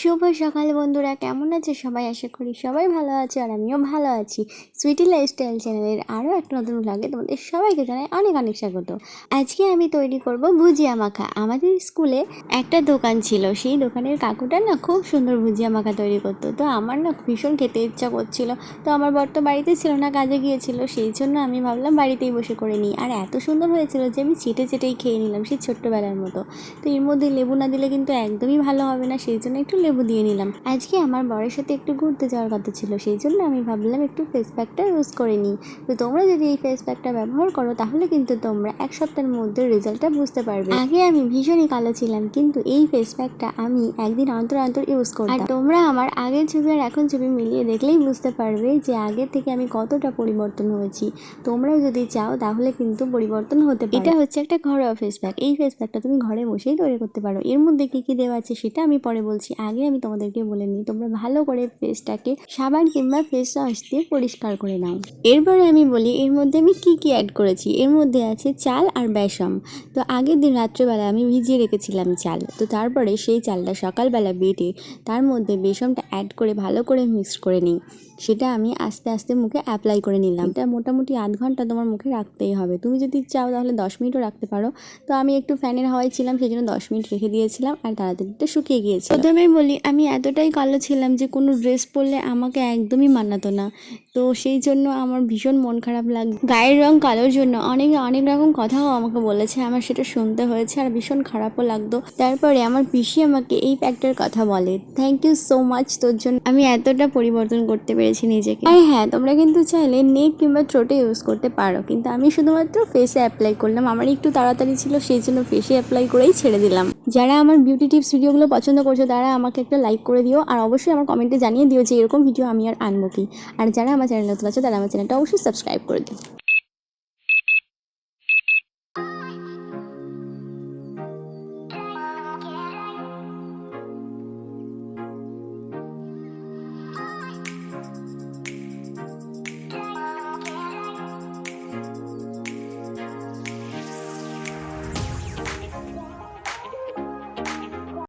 শুভ সকাল বন্ধুরা, কেমন আছে সবাই? আশা করি সবাই ভালো আছে আর আমিও ভালো আছি। সুইটি লাইফস্টাইল চ্যানেলের আরও একটা নতুন ব্লগে তোমাদের সবাইকে জানাই অনেক অনেক স্বাগত। আজকে আমি তৈরি করব ভুজিয়া মাখা। আমাদের স্কুলে একটা দোকান ছিল। সেই দোকানের কাকুটা না খুব সুন্দর ভুজিয়া মাখা তৈরি করতো। তো আমার না ভীষণ খেতে ইচ্ছা করছিল। তো আমার বর তো বাড়িতে ছিল না, কাজে গিয়েছিল। সেই জন্য আমি ভাবলাম বাড়িতেই বসে করে নিই। আর এত সুন্দর হয়েছিল যে আমি চেটে চেটেই খেয়ে নিলাম সেই ছোট্টবেলার মতো। তো এর মধ্যে লেবু না দিলে কিন্তু একদমই ভালো হবে না। সেই জন্য একটু লেবু দিয়ে নিলাম। আজকে আমার বরের সাথে একটু ঘুরতে যাওয়ার কথা ছিল, সেই জন্য আমি ভাবলাম একটু ফেস প্যাকটা ইউজ করে নিই। তো তোমরা যদি এই ফেস প্যাকটা ব্যবহার করো, তাহলে কিন্তু তোমরা এক সপ্তাহের মধ্যে রেজাল্টটা বুঝতে পারবে। আগে আমি ভীষণই কালো ছিলাম, কিন্তু এই ফেস প্যাকটা আমি একদিন অন্তর অন্তর ইউজ করি আর তোমরা আমার আগের ছবি আর এখন ছবি মিলিয়ে দেখলেই বুঝতে পারবে যে আগে থেকে আমি কতটা পরিবর্তন হয়েছি। তোমরাও যদি চাও, তাহলে কিন্তু পরিবর্তন হতে পারে। এটা হচ্ছে একটা ঘরোয়া ফেস প্যাক এই ফেস প্যাকটা তুমি ঘরে বসেই তৈরি করতে পারো। এর মধ্যে কি কি দেওয়া আছে সেটা আমি পরে বলছি। আগে আমি তোমাদেরকে বলে নিই, তোমরা ভালো করে ফেসটাকে সাবান কিংবা ফেস ওয়াশ দিয়ে পরিষ্কার করে নাও। এরপরে আমি বলি, এর মধ্যে আমি কি কি অ্যাড করেছি? এর মধ্যে আছে চাল আর বেসম তো আগের দিন রাত্রেবেলা আমি ভিজিয়ে রেখেছিলাম চাল। তো তারপরে সেই চালটা সকালবেলা বেটে তার মধ্যে বেসমটা অ্যাড করে ভালো করে মিক্স করে নিই। সেটা আমি আস্তে আস্তে মুখে অ্যাপ্লাই করে নিলাম। এটা মোটামুটি আধ ঘণ্টা তোমার মুখে রাখতেই হবে। তুমি যদি চাও তাহলে দশ মিনিটও রাখতে পারো। তো আমি একটু ফ্যানের হাওয়ায় ছিলাম সেই জন্য দশ মিনিট রেখে দিয়েছিলাম আর তাড়াতাড়িটা শুকিয়ে গিয়েছে প্রথমেই বলি, আমি এতটাই কালো ছিলাম যে কোনো ড্রেস পরলে আমাকে একদমই মানাতো না। তো সেই জন্য আমার ভীষণ মন খারাপ লাগ, গায়ের রং কালোর জন্য অনেক অনেক রকম কথাও আমাকে বলেছে। আমার সেটা শুনতে হয়েছে আর ভীষণ খারাপও লাগতো। তারপরে আমার পিসি আমাকে এই প্যাকটার কথা বলে থ্যাংক ইউ সো মাচ তোর জন্য আমি এতটা পরিবর্তন করতে পেরেছি নিজেকে। আর হ্যাঁ তোমরা কিন্তু চাইলে নেক কিংবা থ্রোটে ইউজ করতে পারো, কিন্তু আমি শুধুমাত্র ফেসে অ্যাপ্লাই করলাম। আমার একটু তাড়াতাড়ি ছিল, সেই জন্য ফেসে অ্যাপ্লাই করেই ছেড়ে দিলাম। যারা আমার বিউটি টিপস ভিডিওগুলো পছন্দ করছ, তারা আমাকে একটা লাইক করে দিও আর অবশ্যই আমার কমেন্টে জানিয়ে দিও যে এরকম ভিডিও আমি আর আনব কি। আর যারা আমার চ্যানেল নতুন আছে, তারা আমার চ্যানেলটা অবশ্যই সাবস্ক্রাইব করে দিও।